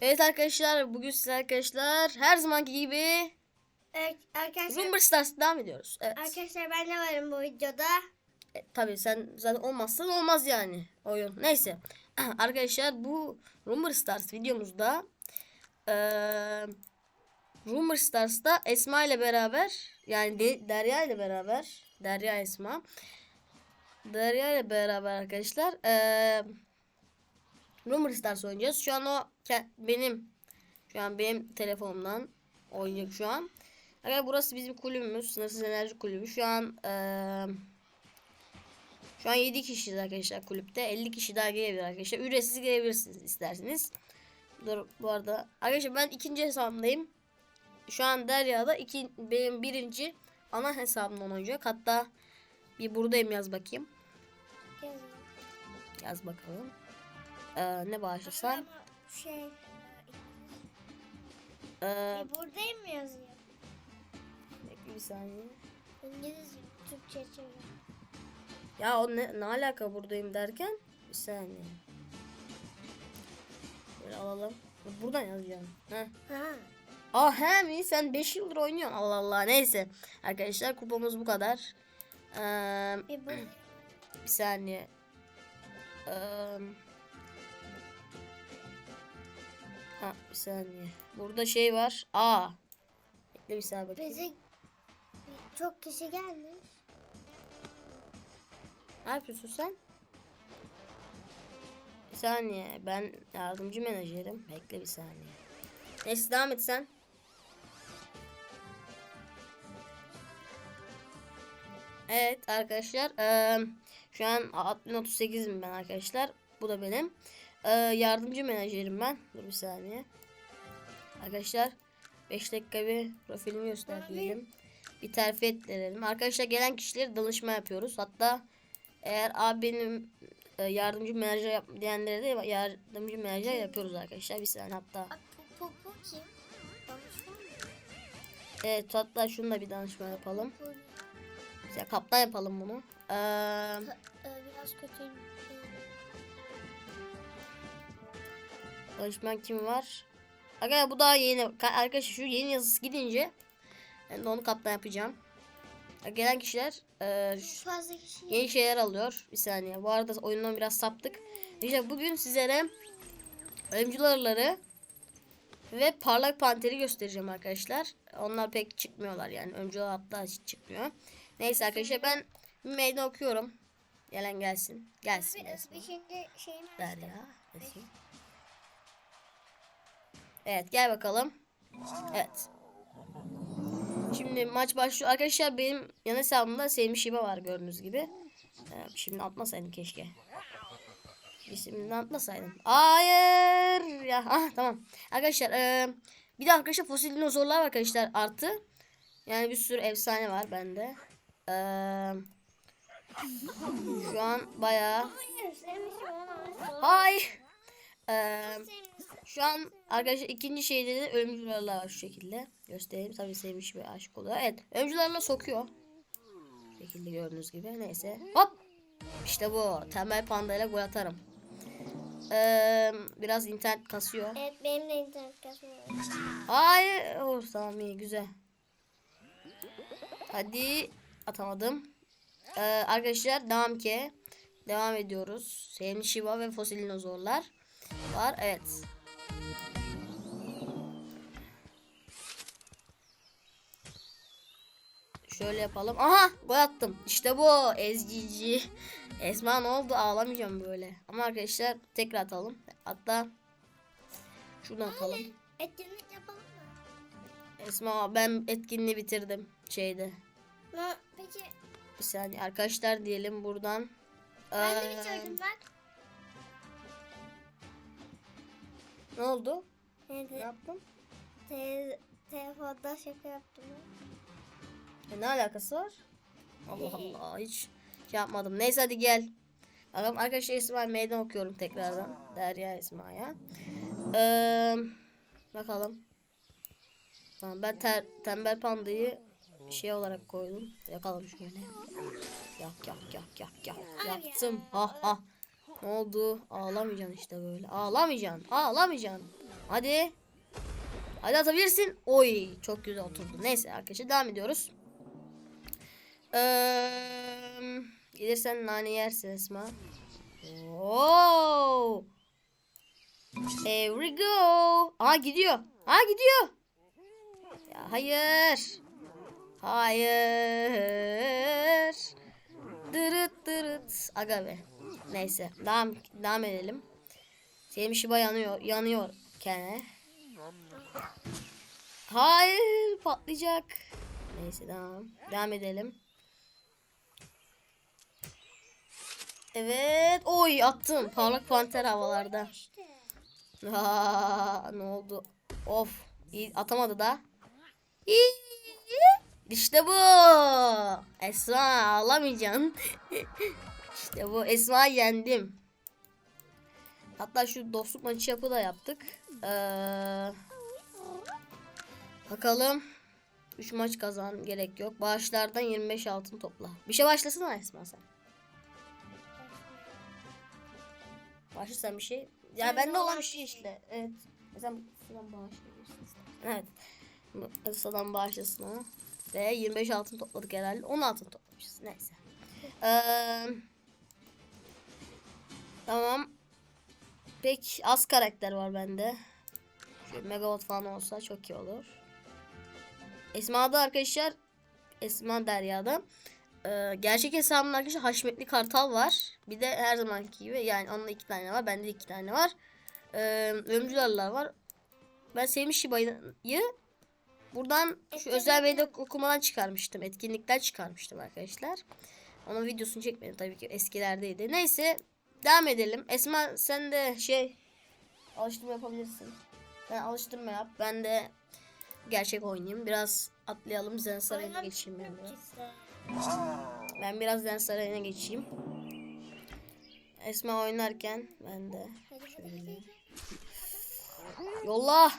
Evet arkadaşlar bugün size arkadaşlar her zamanki gibi Evet, arkadaşlar, Rumor Stars devam ediyoruz. Evet. arkadaşlar ben de varım bu videoda. E, tabii sen zaten olmazsan olmaz yani oyun. Neyse. arkadaşlar bu Rumor Stars videomuzda eee Rumor Stars'ta Esma ile beraber yani De- Derya ile beraber Derya Esma Derya ile beraber arkadaşlar eee Rumor Stars oynayacağız. Şu an o benim şu an benim telefonumdan oynayacak şu an. Arkadaşlar burası bizim kulübümüz. Sınırsız enerji kulübü. Şu an eee şu an 7 kişiyiz arkadaşlar kulüpte. 50 kişi daha gelebilir arkadaşlar. Ücretsiz gelebilirsiniz isterseniz. Dur bu arada. Arkadaşlar ben ikinci hesabımdayım. Şu an Derya'da iki, benim birinci ana hesabımdan oynayacak. Hatta bir buradayım yaz bakayım. Yaz bakalım. Ee, ne bağışlasan. Ama şey, Ee, buradayım mı yazıyor? bekle bir saniye. İngilizce, Türkçe çevir. Ya o ne, ne alaka buradayım derken? Bir saniye. Böyle alalım. Buradan yazacağım. Heh. Ha. Aa he mi? Sen 5 yıldır oynuyorsun. Allah Allah. Neyse. Arkadaşlar kupamız bu kadar. Ee, Bir bir saniye. Ee, ha bir saniye. Burada şey var. Aa. Bekle bir saniye bakayım. Bize çok kişi gelmiş. Ne yapıyorsun sen? Bir saniye. Ben yardımcı menajerim. Bekle bir saniye. Neyse devam et sen. Evet arkadaşlar. eee, şu an 6038'im ben arkadaşlar. Bu da benim. Eee, yardımcı menajerim ben. Dur bir saniye. Arkadaşlar 5 dakika bir profilimi göster diyelim. Bir terfi ettirelim. Arkadaşlar gelen kişileri danışma yapıyoruz. Hatta eğer abi benim e, yardımcı menajer yap diyenlere de yardımcı menajer yapıyoruz arkadaşlar. Bir saniye hatta. Kim? Mı? Evet hatta şunu da bir danışma yapalım. Ya kaptan yapalım bunu. Ee, e, biraz kötüyüm. Danışman kim var? Arkadaşlar bu daha yeni. Ka- Arkadaşlar şu yeni yazısı gidince ben de onu kaptan yapacağım. Gelen kişiler e, şu- Fazla kişi. yeni şeyler alıyor. Bir saniye. Bu arada oyundan biraz saptık. İşte bugün sizlere ölümcül arıları ve parlak panteri göstereceğim arkadaşlar. Onlar pek çıkmıyorlar yani. Ölümcül arı hatta hiç çıkmıyor. Neyse arkadaşlar ben bir meydan okuyorum. Gelen gelsin. Gelsin. Bir, gelsin. Der açtım. ya. Bakayım. Evet gel bakalım. Evet. Şimdi maç başlıyor. Arkadaşlar benim yan hesabımda Sevmiş Şiba var gördüğünüz gibi. Şimdi atmasaydım keşke. İsmini atmasaydım. Hayır. Ya ah tamam. Arkadaşlar e, bir de arkadaşlar fosil dinozorlar var arkadaşlar artı. Yani bir sürü efsane var bende. Ee, şu an bayağı. Hay. Ee, şu an arkadaşlar ikinci şeyde de ölümcülerle var şu şekilde. Göstereyim tabii sevmiş ve aşık oluyor. Evet ölümcülerle sokuyor. Şu şekilde gördüğünüz gibi. Neyse. Hop. İşte bu. Tembel panda ile gol atarım. Ee, biraz internet kasıyor. Evet, benim de internet kasmıyor. Hayır. Oh, tamam iyi güzel. Hadi atamadım. Ee, arkadaşlar devam ki. Devam ediyoruz. Sevimli Shiba ve fosil dinozorlar var. Evet. Şöyle yapalım. Aha gol attım. İşte bu. Ezgici. Esma ne oldu? Ağlamayacağım böyle. Ama arkadaşlar tekrar atalım. Hatta şunu atalım. Etkinlik yapalım mı? Esma ben etkinliği bitirdim şeyde. Ne? Peki, Bir saniye arkadaşlar diyelim buradan. ben de Ee, bitirdim ben. Ne oldu? Ne yaptın? te telefonda şaka yaptım. E, ne alakası var? Allah Allah hiç şey yapmadım. Neyse hadi gel. Bakalım arkadaşlar Esma meydan okuyorum tekrardan. Derya Esma'ya. Ee, bakalım. Tamam ben ter, tembel pandayı şey olarak koydum. Yakalım şöyle. Yak yak yak yak yak. Yaktım. Ha ha. Ne oldu? Ağlamayacaksın işte böyle. Ağlamayacaksın. Ağlamayacaksın. Hadi. Hadi atabilirsin. Oy çok güzel oturdu. Neyse arkadaşlar devam ediyoruz. Eee gelirsen nane yersin Esma. Oo. Here we go. Aa gidiyor. Aa gidiyor. Ya hayır. Hayır. Dırıt dırıt. Aga be. Neyse devam devam edelim. Selim Şiba yanıyor yanıyor kene. Hayır patlayacak. Neyse devam. Devam edelim. Evet. Oy attım. Parlak panter havalarda. Aa, ne oldu? Of. İyi, atamadı da. İşte bu. Esma ağlamayacaksın. işte bu. Esma yendim. Hatta şu dostluk maçı yapı da yaptık. Ee, bakalım. 3 maç kazan gerek yok. Bağışlardan 25 altın topla. Bir şey başlasana Esma sen. Başla sen bir şey. Ya Sen bende de olan bir şey işte. Evet. Mesela sıradan bağışlayabilirsin. Evet. Sıradan bağışlasın ha. Ve 25 altın topladık herhalde. 10 altın toplamışız. Neyse. Ee, tamam. Pek az karakter var bende. Şöyle Megawatt falan olsa çok iyi olur. Esma'da arkadaşlar Esma Derya'da ee, gerçek hesabımda arkadaşlar Haşmetli Kartal var. Bir de her zamanki gibi yani onun iki tane var. Bende iki tane var. Ee, Ölümcülerler var. Ben Sevmiş Şiba'yı buradan şu özel veda okumadan çıkarmıştım. Etkinlikten çıkarmıştım arkadaşlar. Onun videosunu çekmedim tabii ki eskilerdeydi. Neyse devam edelim. Esma sen de şey alıştırma yapabilirsin. Sen alıştırma yap. Ben de gerçek oynayayım. Biraz atlayalım. Zen Sarayı'na geçeyim ben biraz. Ben biraz Zen Sarayı'na geçeyim. Esma oynarken ben de şöyle. Yolla.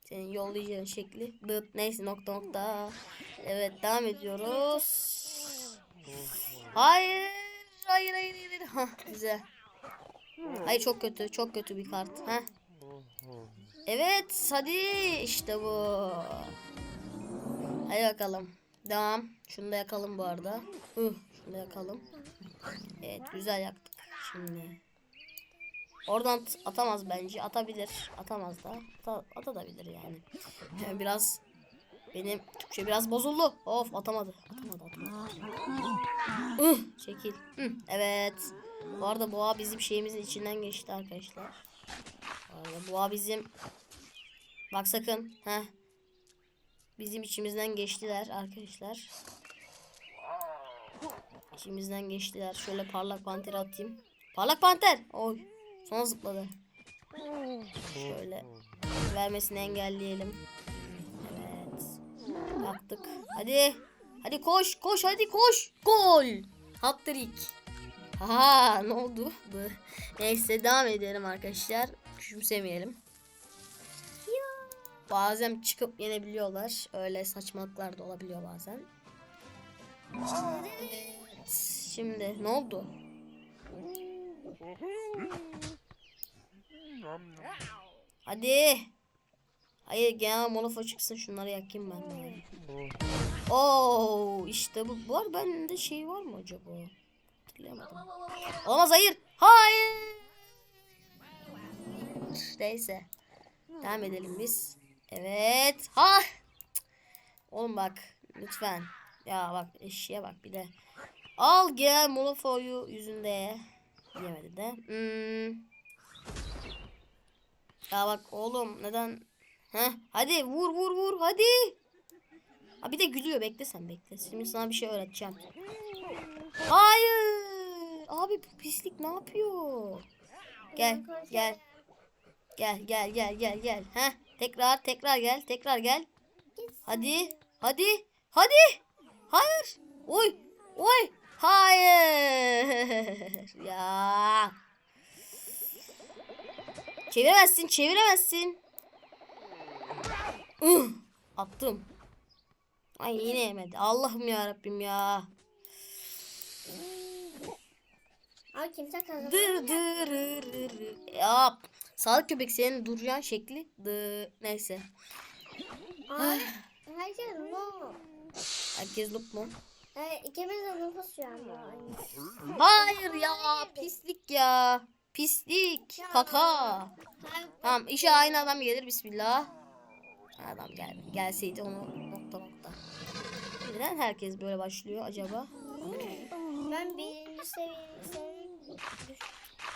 Senin yollayacağın şekli. Dıt neyse nokta nokta. Evet devam ediyoruz. Hayır. Hayır hayır hayır. Hah güzel. Hayır çok kötü. Çok kötü bir kart. Heh. Evet hadi işte bu. Hadi bakalım. Devam. Şunu da yakalım bu arada. Uh, şunu da yakalım. Evet güzel yaktık. Şimdi. Oradan atamaz bence. Atabilir. Atamaz da. Ata, atabilir yani. Biraz benim Türkçe biraz bozuldu. Of atamadı. Atamadı atamadı. Çekil. Evet. Bu arada boğa bizim şeyimizin içinden geçti arkadaşlar. Bu arada boğa bizim Bak sakın. Heh. Bizim içimizden geçtiler arkadaşlar. İçimizden geçtiler. Şöyle parlak panter atayım. Parlak panter. Oy. Sonra zıpladı. Şöyle vermesini engelleyelim. Evet. Yaptık. Hadi. Hadi koş koş hadi koş. Gol. Hat-trick. Ha ne oldu? Neyse devam edelim arkadaşlar. Küçümsemeyelim. Bazen çıkıp yenebiliyorlar. Öyle saçmalıklar da olabiliyor bazen. Evet. Şimdi ne oldu? Hadi. Hayır genel molofo çıksın şunları yakayım ben. Oo işte bu. Arada bende şey var mı acaba? Hatırlayamadım. Olamaz hayır. Hayır. Neyse. Devam edelim biz. Evet. Ha. Oğlum bak lütfen. Ya bak eşeğe bak bir de. Al gel molofoyu yüzünde. Yemedi de. Hmm. Ya bak oğlum neden? Heh, hadi vur vur vur hadi. Ha bir de gülüyor bekle sen bekle. Şimdi sana bir şey öğreteceğim. Hayır. Abi bu pislik ne yapıyor? Gel gel. Gel gel gel gel gel. Heh, tekrar tekrar gel tekrar gel. Hadi hadi hadi. Hayır. Oy oy. Hayır. ya. Çeviremezsin çeviremezsin. Uh, attım. Ay yine yemedi. Allah'ım ya Rabbim ya. Abi kimse kazanamıyor. Dır dır dır dır. Yap. Sağlık köpek senin duracağın şekli. Dı, neyse. Ay. Herkes bu. Herkes mu? İkimiz de nüfus şu anda. Hayır ya pislik ya. Pislik. Kaka. Tamam işe aynı adam gelir bismillah. Adam gel gelseydi onu nokta nokta. Neden herkes böyle başlıyor acaba? Ben birinci seviyesini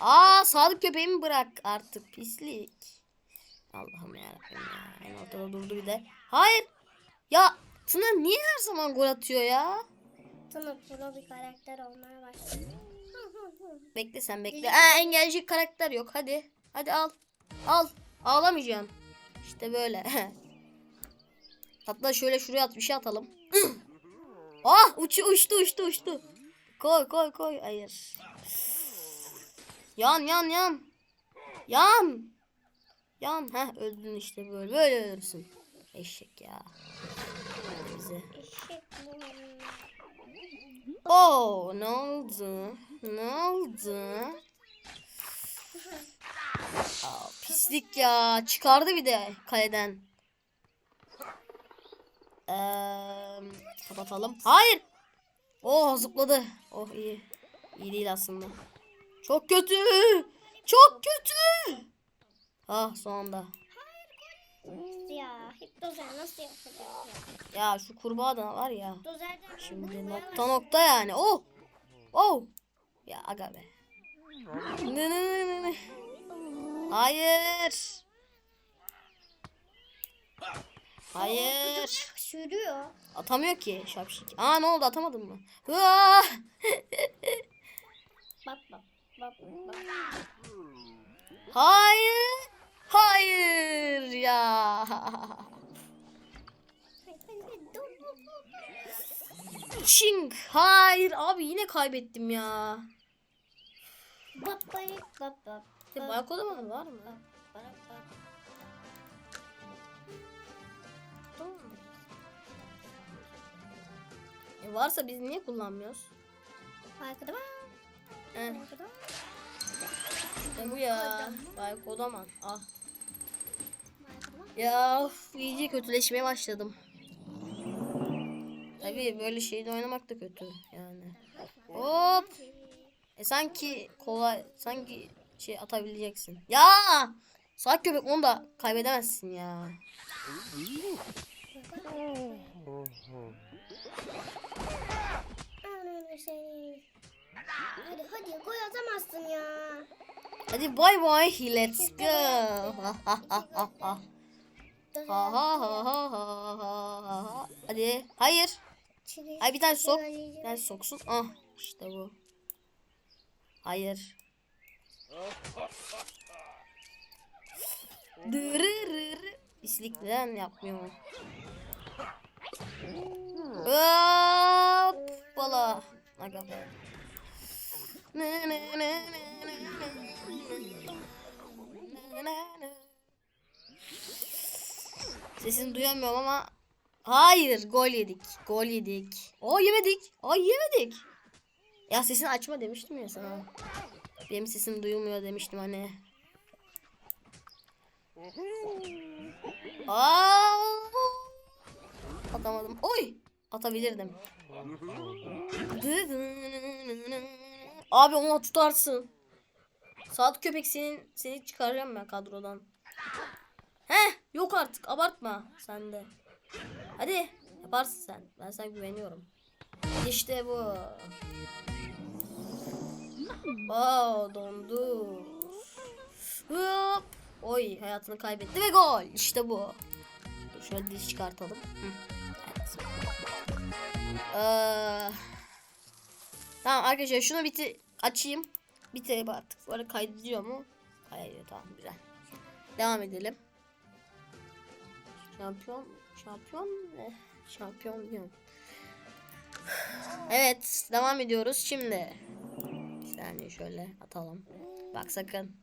Aa sağlık köpeğimi bırak artık pislik. Allah'ım yarabbim ya. En ortada durdu bir de. Hayır. Ya Tuna niye her zaman gol atıyor ya? Tuna pro bir karakter olmaya başladı. Bekle sen bekle. Aa, engelleyecek karakter yok. Hadi. Hadi al. Al. Ağlamayacağım. İşte böyle. Hatta şöyle şuraya at bir şey atalım. ah uçu uçtu uçtu uçtu. Koy koy koy. Hayır. Yan yan yan. Yan. Yan. Heh öldün işte böyle. Böyle ölürsün. Eşek ya. Bize. Eşek bu. Oh ne oldu? Ne oldu? Aa, pislik ya. Çıkardı bir de kaleden. Eee, kapatalım. Hayır. Oh zıpladı. Oh iyi. İyi değil aslında. Çok kötü. Çok kötü. Ah sonunda. Ya hep dozer nasıl yapacağız ya? Şu kurbağa da var ya. Dozerden Şimdi nokta nokta yani. Oh. Oh. Ya aga be. Ne ne ne ne. Hayır. Hayır. sürüyor. Atamıyor ki şapşik. Aa ne oldu atamadın mı? Hıa! Bak bak bak bak. Hayır. Hayır ya. Çing. Hayır abi yine kaybettim ya. Bak bak bak bak. İşte balkona mı var mı? E varsa biz niye kullanmıyoruz? Arkada bak. işte bu ya. Vay kodaman. Ah. Ya of, iyice kötüleşmeye başladım. Tabii böyle şeyde oynamak da kötü yani. Hop. E sanki kolay sanki şey atabileceksin. Ya! Salak köpek onu da kaybedemezsin ya. Hadi hadi gol atamazsın ya. Hadi bay bay let's go. Ha ha. Ha ha ha ha ha ha ha. Hadi. Hayır. Ay bir tane sok. Bir tane soksun. Ah işte bu. Hayır. Dırırır. Pislik neden yapmıyor? Hoppala. Aga be. Sesini duyamıyorum ama Hayır gol yedik. Gol yedik. O yemedik. Ay yemedik. Ya sesini açma demiştim ya sana. Benim sesim duyulmuyor demiştim hani. Aa! Atamadım. Oy! Atabilirdim. Abi onu tutarsın. Saat köpek senin seni çıkaracağım ben kadrodan. Heh yok artık abartma sen de. Hadi yaparsın sen. Ben sana güveniyorum. İşte bu. Wow dondu. Hop. Oy hayatını kaybetti ve gol. İşte bu. Dur şöyle diş çıkartalım. Ee, tamam arkadaşlar şunu biti açayım. Bitireyim artık. Bu arada kaydediyor mu? Kaydediyor tamam güzel. Devam edelim. Şampiyon, şampiyon ne? Şampiyon diyorum. Evet, devam ediyoruz şimdi. Bir saniye şöyle atalım. Bak sakın.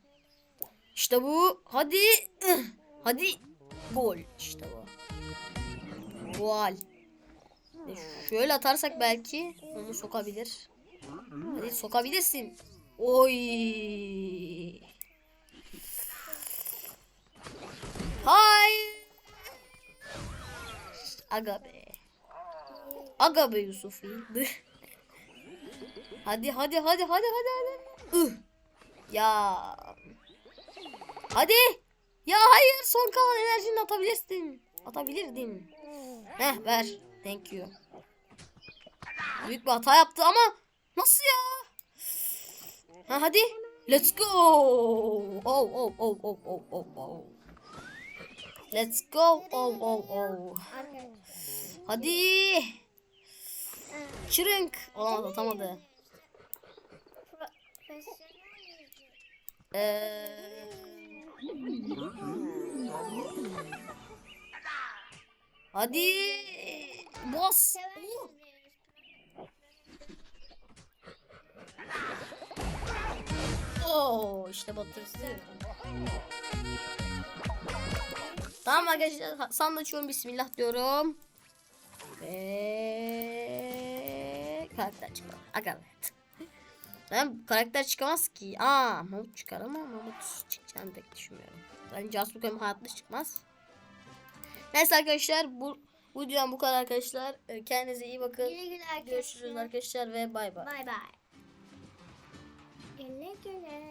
İşte bu. Hadi. Hadi. Gol. İşte bu. Gol. E, Şöyle atarsak belki onu sokabilir. Hadi sokabilirsin. Oy. Aga be. Aga be Yusuf. hadi hadi hadi hadi hadi hadi. Ya. Hadi. Ya hayır son kalan enerjini atabilirsin. Atabilirdin. Heh ver. Thank you. Büyük bir hata yaptı ama nasıl ya? Ha hadi. Let's go. Oh oh oh oh oh oh oh. Let's go. Oh oh oh. Hadi. Çırınk. Olamaz atamadı. Ee... Hadi. Boss. Oo işte batırısı. Tamam arkadaşlar sandık açıyorum bismillah diyorum. Ve karakter çıkıyor. Aga be. Ben karakter çıkamaz ki. Aa Mahmut çıkar ama Mahmut çıkacağını pek düşünmüyorum. Ben Benim hayatta çıkmaz. Neyse arkadaşlar bu bu videom bu kadar arkadaşlar. Ee, Kendinize iyi bakın. Güle güle arkadaşlar. Görüşürüz arkadaşlar ve bay bay. Bay bay. Güle güle.